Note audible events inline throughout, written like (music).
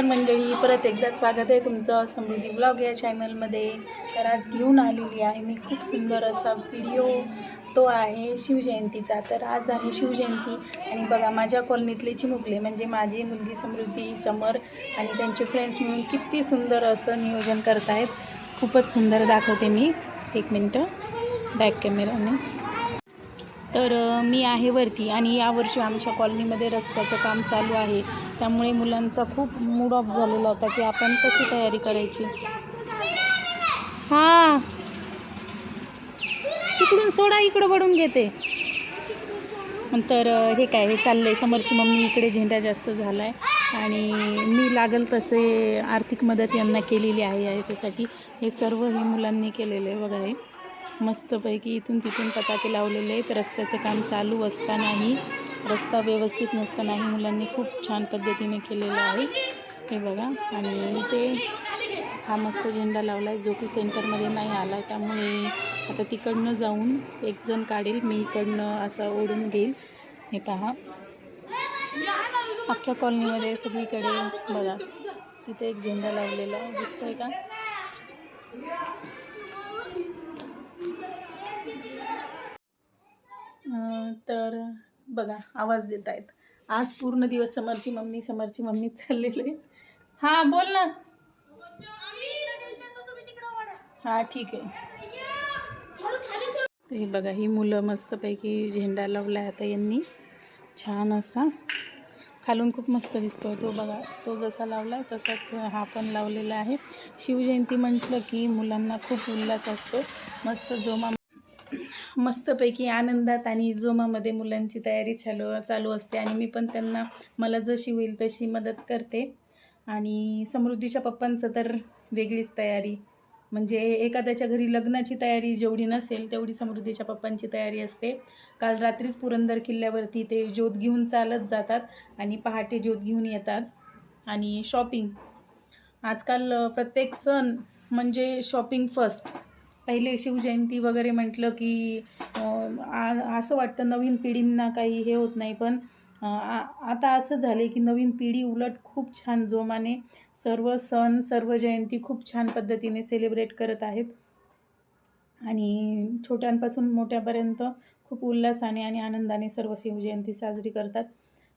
नमस्कार मंडळी परत एकदा स्वागत आहे तुमचं समृद्धी ब्लॉग या चॅनलमध्ये. तर आज घेऊन आलेली आहे मी खूप सुंदर असा व्हिडिओ तो आहे शिवजयंतीचा. तर आज आहे शिवजयंती. आणि बघा माझ्या कॉलनीतले चिमुकले म्हणजे माझी मुलगी समृद्धी समर आणि त्यांचे फ्रेंड्स मिळून किती सुंदर असं नियोजन करत आहेत. खूपच सुंदर दाखवते मी. एक मिनटं बॅक कॅमेराने तर मी आहे वरती आणि यावर्षी आमच्या कॉलनीमध्ये रस्त्याचं काम चालू आहे. त्यामुळे मुलांचा खूप मूड ऑफ झालेला होता की आपण कशी तयारी करायची? हां. तिकडून सोडा इकडं वळून घेते. तर हे काय हे चाललं आहे समोरची मम्मी इकडे झेंडा जास्त झाला आहे आणि मी लागल तसे आर्थिक मदत यांना केलेली आहे याच्यासाठी हे सर्व हे मुलांनी केलेलं आहे बघा हे. मस्तपैकी इथून तिथून पताके लावलेले आहेत. रस्त्याचं काम चालू असतानाही रस्ता व्यवस्थित नसतानाही मुलांनी खूप छान पद्धतीने केलेलं आहे. हे बघा. आणि इथे हा मस्त झेंडा लावला आहे जो की सेंटरमध्ये नाही आला आहे त्यामुळे आता तिकडनं जाऊन एक जण काढेल. मी इकडनं असं ओढून घेईल. हे पहा. अख्ख्या कॉलनीमध्ये सगळीकडे बघा. तिथे एक झेंडा लावलेला आहे दिसतोय का? तर बघा आवाज देत आहेत आज पूर्ण दिवस समरची मम्मी समरची मम्मी चाललेले हां बोल ना. हां ठीक आहे. हे बघा ही मुलं मस्तपैकी झेंडा लावला आता यांनी. छान असा. खालून खूप मस्त दिसतो तो बघा. तो जसा लावला आहे तसाच हा पण लावलेला आहे. शिवजयंती म्हटलं की मुलांना खूप उल्हास असतो. मस्त जोमा मस्तपैकी आनंदात आणि जोमामध्ये मुलांची तयारी चालू चालू असते आणि मी पण त्यांना मला जशी होईल तशी मदत करते. आणि समृद्धीच्या पप्पांचं तर वेगळीच तयारी. म्हणजे एखाद्याच्या घरी लग्नाची तयारी जेवढी नसेल तेवढी समृद्धीच्या पप्पांची तयारी असते. काल रात्रीच पुरंदर किल्ल्यावरती ते ज्योत घेऊन चालत जातात आणि पहाटे ज्योत घेऊन येतात. आणि शॉपिंग. आजकाल प्रत्येक सण म्हणजे शॉपिंग फर्स्ट. पहिले शिवजयंती वगैरे म्हटलं की आ- असं वाटतं नवीन पिढींना काही हे होत नाही. पण आ- आता असं झालं की नवीन पिढी उलट खूप छान जोमाने सर्व सण सर्व जयंती खूप छान पद्धतीने सेलिब्रेट करत आहेत. आणि छोट्यांपासून मोठ्यापर्यंत खूप उल्हासाने आणि आनंदाने सर्व शिवजयंती साजरी करतात.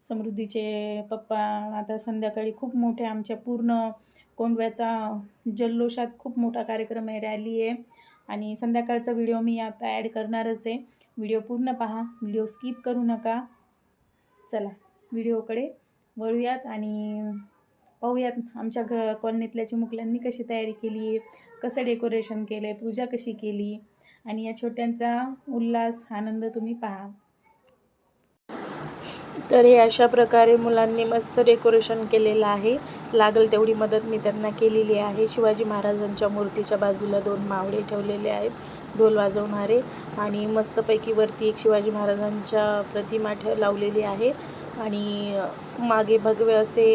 समृद्धीचे पप्पा आता संध्याकाळी खूप मोठ्या आमच्या पूर्ण कोंडव्याचा जल्लोषात खूप मोठा कार्यक्रम आहे रॅली आहे. आणि संध्याकाळचा व्हिडिओ मी आता ॲड करणारच आहे. व्हिडिओ पूर्ण पहा. व्हिडिओ स्किप करू नका. चला व्हिडिओकडे वळूयात आणि पाहूयात आमच्या घ कॉलनीतल्या चिमुकल्यांनी कशी तयारी केली आहे कसं डेकोरेशन केलं आहे पूजा कशी केली आणि या छोट्यांचा उल्हास आनंद तुम्ही पहा. तर हे अशा प्रकारे मुलांनी मस्त डेकोरेशन केलेलं आहे. लागल तेवढी मदत मी त्यांना केलेली आहे. शिवाजी महाराजांच्या मूर्तीच्या बाजूला दोन मावळे ठेवलेले आहेत ढोल वाजवणारे. आणि मस्तपैकी वरती एक शिवाजी महाराजांच्या प्रतिमा ठेव लावलेली आहे. आणि मागे भगवे असे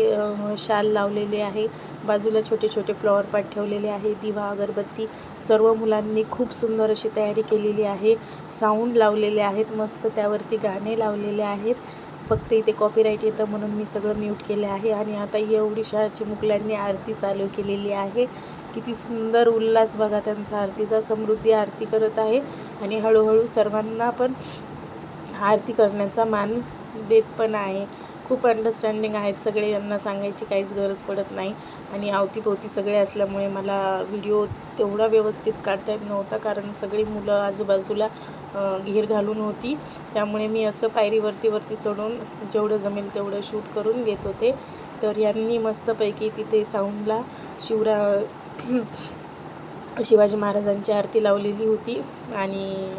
शाल लावलेले आहे. बाजूला छोटे छोटे फ्लॉवर पॉट ठेवलेले आहे. दिवा अगरबत्ती सर्व मुलांनी खूप सुंदर अशी तयारी केलेली आहे. साऊंड लावलेले आहेत. मस्त त्यावरती गाणे लावलेले आहेत. फक्त इथे कॉपीराईट येतं म्हणून मी सगळं म्यूट केलं आहे. आणि आता एवढी एवढीशा मुकल्यांनी आरती चालू केलेली आहे. किती सुंदर उल्हास बघा त्यांचा आरतीचा. समृद्धी आरती करत आहे. आणि हळूहळू सर्वांना पण आरती करण्याचा मान देत पण आहे. खूप अंडरस्टँडिंग आहेत. सगळे यांना सांगायची काहीच गरज पडत नाही. आणि अवतीभोवती सगळे असल्यामुळे मला व्हिडिओ तेवढा व्यवस्थित काढता येत नव्हता. कारण सगळी मुलं आजूबाजूला घेर घालून होती. त्यामुळे मी असं पायरीवरती वरती चढून जेवढं जमेल तेवढं शूट करून घेत होते. तर यांनी मस्तपैकी तिथे साऊंडला शिवरा (clears throat) शिवाजी महाराजांची आरती लावलेली होती. आणि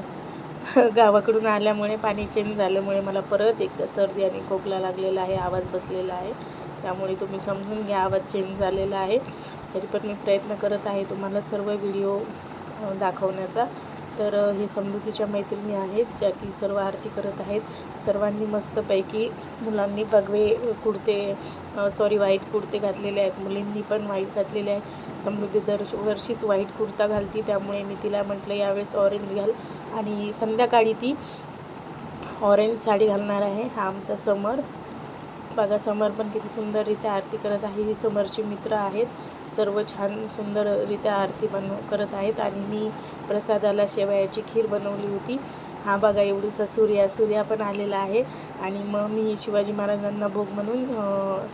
(laughs) गावाकडून आल्यामुळे पाणी चेंज झाल्यामुळे मला परत एकदा सर्दी आणि खोकला लागलेला आहे आवाज बसलेला आहे. त्यामुळे तुम्ही समजून घ्या आवाज चेंज झालेला आहे. तरी पण मी प्रयत्न करत आहे तुम्हाला सर्व व्हिडिओ दाखवण्याचा. तर हे समृद्धीच्या मैत्रिणी आहेत ज्या की सर्व आरती करत आहेत. सर्वांनी मस्तपैकी मुलांनी भगवे कुर्ते सॉरी व्हाईट कुर्ते घातलेले आहेत. मुलींनी पण व्हाईट घातलेले आहेत. समृद्धी दर वर्षीच व्हाईट कुर्ता घालती. त्यामुळे मी तिला म्हटलं यावेळेस ऑरेंज घाल. आणि संध्याकाळी ती ऑरेंज साडी घालणार आहे हा आमचा समर. बघा समर पण किती सुंदररित्या आरती करत आहे. ही समरची मित्र आहेत. सर्व छान सुंदररित्या आरती बनव करत आहेत. आणि मी प्रसादाला शेवयाची खीर बनवली होती. हा बघा एवढीचा सूर्या सूर्या पण आलेला आहे. आणि मग मी शिवाजी महाराजांना भोग म्हणून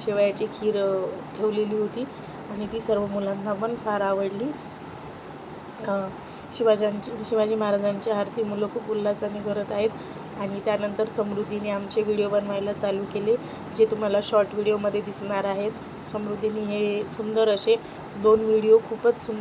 शेवयाची खीर ठेवलेली होती. आणि ती सर्व मुलांना पण फार आवडली. शिवाजांची शिवाजी महाराजांची आरती मुलं खूप उल्हासाने करत आहेत आणि त्यानंतर समृद्धीने आमचे व्हिडिओ बनवायला चालू केले जे तुम्हाला शॉर्ट व्हिडिओमध्ये दिसणार आहेत. समृद्धीने हे सुंदर असे दोन व्हिडिओ खूपच सुंदर